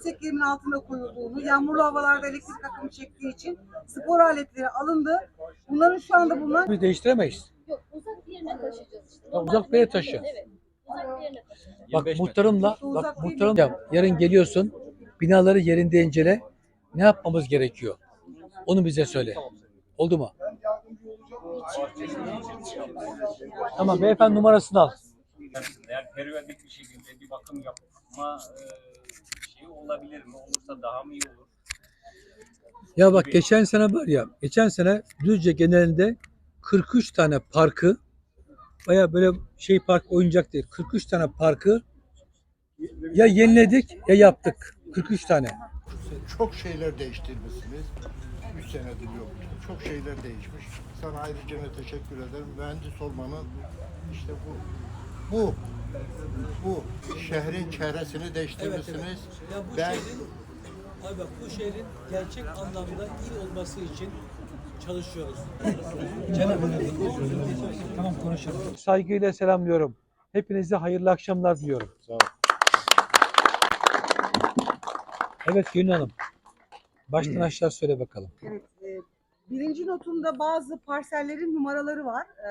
yüksek gerimin altında koyulduğunu, yağmurlu havalarda elektrik akımı çektiği için spor aletleri alındı. Bunların şu anda bulunan Biz değiştiremeyiz. Yok uzak bir yerine taşıyacağız işte. Ya, uzak bir yere taşı. Evet. Uzak bir yerine taşıyacağız. Bak 25 metre. muhtarımla, bak muhtarım ya, yarın geliyorsun, binaları yerinde incele. Ne yapmamız gerekiyor? Onu bize söyle. Oldu mu? Tamam beyefendi numarasını al. Eğer periyodik bir şekilde bir bakım yapma e, olabilir mi? Olursa daha mı iyi olur? Ya bak geçen sene var ya, geçen sene Düzce genelinde 43 tane parkı, baya böyle şey park oyuncak değil, 43 tane parkı ya yeniledik ya yaptık. 43 tane. çok şeyler değiştirmişsiniz. 3 senedir yoktu. Çok şeyler değişmiş. Sana ayrıca ne teşekkür ederim. Mühendis olmanın işte bu bu bu şehrin çehresini değiştirmişsiniz. Ya bu Ben- şehrin, abi bak bu şehrin gerçek anlamda il olması için çalışıyoruz. tamam konuşalım. Saygıyla selamlıyorum. Hepinize hayırlı akşamlar diliyorum. Sağ ol. Evet Gönül Hanım. Baştan aşağı söyle bakalım. evet, e, birinci notunda bazı parsellerin numaraları var. E,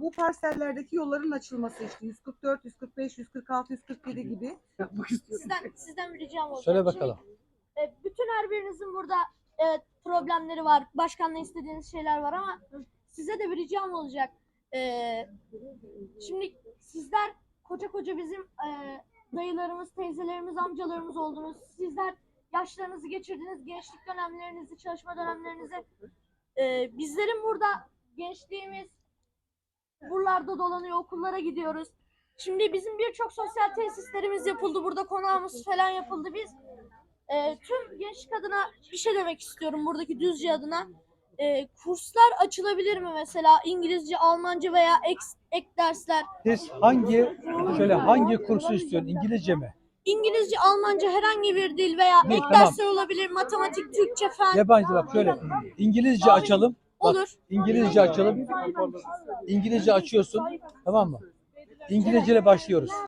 bu parsellerdeki yolların açılması işte 144, 145, 146, 147 gibi. Yapmak istiyorum. Sizden, sizden bir ricam olacak. Söyle bakalım. e, bütün her birinizin burada evet problemleri var. Başkanla istediğiniz şeyler var ama size de bir ricam olacak. E, şimdi sizler koca koca bizim e, dayılarımız, teyzelerimiz, amcalarımız oldunuz. Sizler yaşlarınızı geçirdiniz, gençlik dönemlerinizi, çalışma dönemlerinizi. E, bizlerin burada gençliğimiz buralarda dolanıyor, okullara gidiyoruz. Şimdi bizim birçok sosyal tesislerimiz yapıldı. Burada konağımız falan yapıldı. Biz e, tüm gençlik adına bir şey demek istiyorum buradaki Düzce adına. E, kurslar açılabilir mi mesela İngilizce, Almanca veya ek, ek dersler? Siz hangi şöyle hangi kursu istiyorsun? İngilizce mi? İngilizce, Almanca herhangi bir dil veya Ne, ek tamam. dersler olabilir. Matematik, Türkçe, fen Yabancı bak şöyle. İngilizce açalım. Bak, olur. İngilizce açalım. İngilizce açıyorsun. Tamam mı? İngilizce ile başlıyoruz.